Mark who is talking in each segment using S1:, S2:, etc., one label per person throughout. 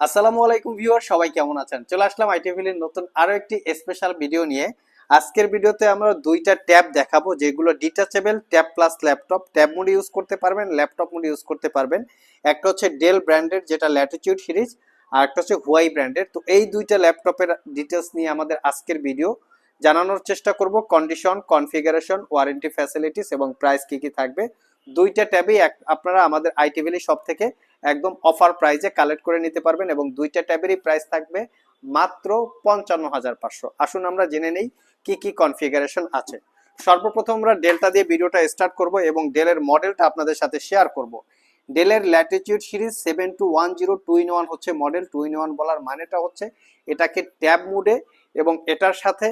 S1: আসসালামু আলাইকুম ভিউয়ার, সবাই কেমন আছেন? চলে আসলাম আইটিভিলির নতুন আরও একটি স্পেশাল ভিডিও নিয়ে। আজকের ভিডিওতে আমরা দুইটা ট্যাব দেখাবো, যেগুলো detachable tab plus laptop tab mode use করতে পারবেন ল্যাপটপ মোড ইউজ করতে পারবেন। একটা হচ্ছে ডেল ব্র্যান্ডের যেটা ল্যাটিটিউড সিরিজ আর একটা হচ্ছে হুয়াই ব্র্যান্ডের তো এই দুইটা ল্যাপটপের ডিটেলস নিয়ে আমাদের আজকের ভিডিও জানানোর চেষ্টা করব কন্ডিশন কনফিগারেশন ওয়ারেন্টি ফ্যাসিলিটিস এবং প্রাইস কি কি থাকবে। দুইটা ট্যাবেই আপনারা আমাদের আইটিভিলি সব থেকে একদম অফার প্রাইজে কালেক্ট করে নিতে পারবেন এবং দুইটা ট্যাবেরই প্রাইস থাকবে মাত্র পঞ্চান্ন হাজার পাঁচশো। আসুন আমরা জেনে নেই কি কি কনফিগারেশন আছে। সর্বপ্রথম আমরা ডেলটা দিয়ে ভিডিওটা স্টার্ট করব এবং ডেলের মডেলটা আপনাদের সাথে শেয়ার করব। ডেলের latitude series seven two one zero two in one হচ্ছে মডেল টু ইন ওয়ান বলার মানেটা হচ্ছে এটাকে ট্যাব মুডে এবং এটার সাথে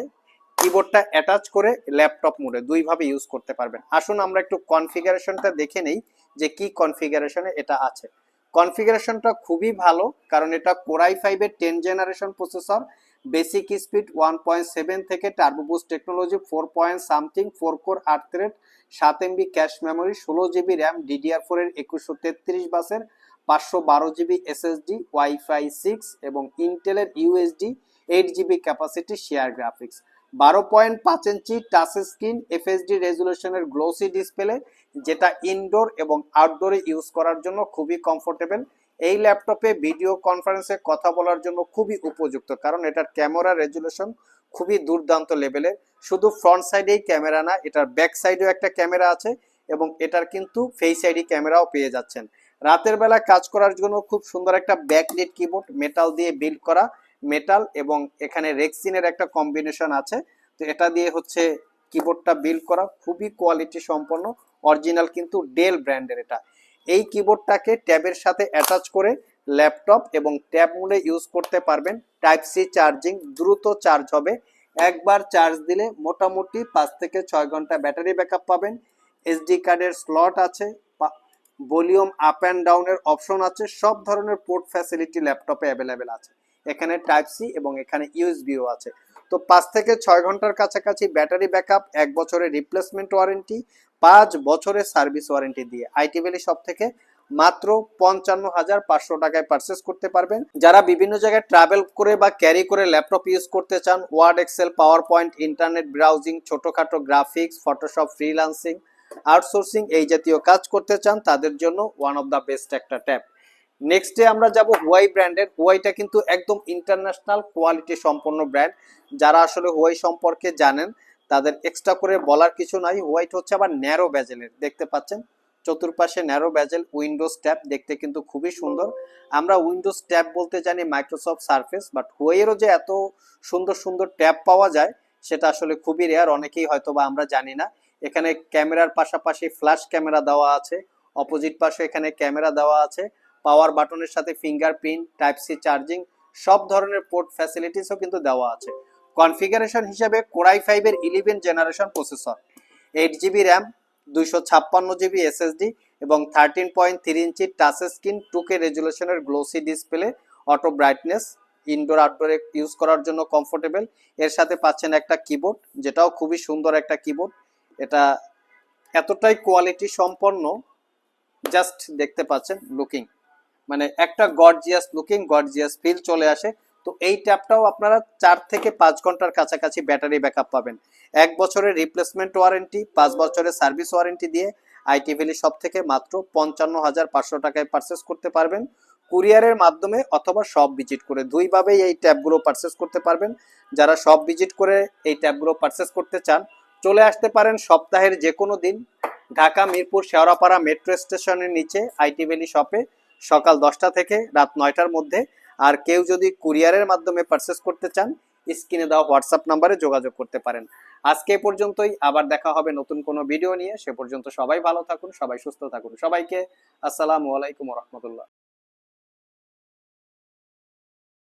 S1: কিবোর্ডটা অ্যাটাচ করে ল্যাপটপ মোডে দুইভাবে ইউজ করতে পারবেন। আসুন আমরা একটু কনফিগারেশনটা দেখে নেই যে কি কনফিগারেশনে এটা আছে। কনফিগারেশনটা খুবই ভালো, কারণ এটা কোরাই ফাইভের ten generation processor basic speed one point seven থেকে turbo boost technology four point something four core আট থ্রেড সাত এমবি ক্যাশ মেমোরি ষোলো জিবি র্যাম ডিডিআর ফোর এর একুশশো তেত্রিশ বাসের, পাঁচশো বারো জিবি এসএসডি ওয়াইফাই সিক্স এবং ইন্টেলের USD eight GB capacity share graphics বারো পয়েন্ট পাঁচ ইঞ্চি টাচ স্ক্রিন এফএসডি রেজুলেশনের গ্লোসি ডিসপ্লে যেটা ইনডোর এবং আউটডোরে ইউজ করার জন্য খুবই কমফোর্টেবল এই ল্যাপটপে ভিডিও কনফারেন্সে কথা বলার জন্য খুবই উপযুক্ত, কারণ এটার ক্যামেরা রেজুলেশন খুবই দুর্দান্ত লেভেলের শুধু ফ্রন্ট সাইডেই ক্যামেরা না, এটার ব্যাক সাইডেও একটা ক্যামেরা আছে এবং এটার কিন্তু ফেস আইডি ক্যামেরাও পেয়ে যাচ্ছেন। রাতের বেলা কাজ করার জন্য খুব সুন্দর একটা ব্যাকলিট কিবোর্ড মেটাল দিয়ে বিল্ড করা। মেটাল এবং এখানে রেক্সিনের একটা কম্বিনেশন আছে। তো এটা দিয়ে হচ্ছে কিবোর্ডটা বিল্ড করা খুবই কোয়ালিটি সম্পন্ন অরিজিনাল কিন্তু ডেল ব্র্যান্ডের এটা। এই কিবোর্ডটাকে ট্যাবের সাথে অ্যাটাচ করে ল্যাপটপ এবং ট্যাব মোডে ইউজ করতে পারবেন। টাইপ সি চার্জিং দ্রুত চার্জ হবে। একবার চার্জ দিলে মোটামুটি পাঁচ থেকে ছয় ঘণ্টা ব্যাটারি ব্যাকআপ পাবেন। এসডি কার্ডের স্লট আছে ভলিউম আপ অ্যান্ড ডাউনের অপশন আছে, সব ধরনের পোর্ট ফ্যাসিলিটি ল্যাপটপে অ্যাভেলেবেল আছে। এখানে টাইপ সি এবং এখানে ইউএসবিও আছে। তো পাঁচ থেকে ছয় ঘণ্টার কাছাকাছি ব্যাটারি ব্যাকআপ এক বছরের রিপ্লেসমেন্ট ওয়ারেন্টি পাঁচ বছরের সার্ভিস ওয়ারেন্টি দিয়ে। আইটি ভ্যালি সব থেকে মাত্র পঞ্চান্ন হাজার পাঁচশো টাকায় পারচেস করতে পারবেন। যারা বিভিন্ন জায়গায় ট্রাভেল করে বা ক্যারি করে ল্যাপটপ ইউজ করতে চান Word Excel PowerPoint internet browsing ছোটোখাটো গ্রাফিক্স ফটোশপ ফ্রিলান্সিং আউটসোর্সিং এই জাতীয় কাজ করতে চান, তাদের জন্য ওয়ান অফ দ্য বেস্ট একটা ট্যাব নেক্সটে আমরা যাব হুয়াই ব্র্যান্ডের হুয়াইটা কিন্তু একদম ইন্টারন্যাশনাল কোয়ালিটি সম্পন্ন ব্র্যান্ড যারা আসলে হুয়াই সম্পর্কে জানেন, তাদের এক্সট্রা করে বলার কিছু নাই। হোয়াইট হচ্ছে আবার ন্যারো ব্যাজেলের দেখতে পাচ্ছেন? চতুর্পাশে ন্যারো ব্যাজেল উইন্ডোজ ট্যাব দেখতে কিন্তু খুবই সুন্দর। আমরা উইন্ডোজ ট্যাব বলতে জানি মাইক্রোসফট সার্ফেস বাট হুয়েরও যে এত সুন্দর সুন্দর ট্যাব পাওয়া যায়, সেটা আসলে খুবই রেয়ার অনেকেই হয়তো বা আমরা জানি না। এখানে ক্যামেরার পাশাপাশি ফ্ল্যাশ ক্যামেরা দেওয়া আছে অপোজিট পাশে এখানে ক্যামেরা দেওয়া আছে। পাওয়ার বাটনের সাথে ফিঙ্গারপ্রিন্ট, টাইপ সি চার্জিং, সব ধরনের পোর্ট ফ্যাসিলিটিসও কিন্তু দেওয়া আছে। কনফিগারেশন হিসেবে কোরাই ফাইভের eleven generation processor eight GB RAM দুইশো ছাপ্পান্ন জিবি এসএসডি এবং thirteen point three inch touch screen two K রেজুলেশনের glossy display auto brightness indoor আউটডোরে ইউজ করার জন্য কমফোর্টেবল এর সাথে পাচ্ছেন একটা কিবোর্ড যেটাও খুবই সুন্দর একটা কিবোর্ড এটা এতটাই কোয়ালিটি সম্পন্ন জাস্ট দেখতে পাচ্ছেন লুকিং মানে একটা গর্জিয়াস লুকিং গর্জিয়াস ফিল চলে আসে। তো এই ট্যাবটাও আপনারা চার থেকে পাঁচ ঘণ্টার কাছাকাছি ব্যাটারি ব্যাকআপ পাবেন। এক বছরের রিপ্লেসমেন্ট ওয়ারেন্টি পাঁচ বছরের সার্ভিস ওয়ারেন্টি দিয়ে আইটি ভ্যালি সব থেকে মাত্র পঞ্চান্ন হাজার পাঁচশো টাকায় পারচেস করতে পারবেন। কুরিয়ারের মাধ্যমে অথবা সব ভিজিট করে দুইভাবেই এই ট্যাবগুলো পারচেস করতে পারবেন। যারা সব ভিজিট করে এই ট্যাবগুলো পারচেস করতে চান, চলে আসতে পারেন সপ্তাহের যে কোনো দিন। ঢাকা, মিরপুর, শেওড়াপাড়া মেট্রো স্টেশনের নিচে আইটি ভ্যালি শপে সকাল দশটা থেকে রাত নয়টার মধ্যে। আর কেউ যদি কুরিয়ারের মাধ্যমে পারচেস করতে চান, স্ক্রিনে দেওয়া হোয়াটসঅ্যাপ নাম্বারে যোগাযোগ করতে পারেন। আজকে পর্যন্তই, আবার দেখা হবে নতুন কোনো ভিডিও নিয়ে। সে পর্যন্ত সবাই ভালো থাকুন, সবাই সুস্থ থাকুন। সবাইকে আসসালামু আলাইকুম রহমতুল্লাহ।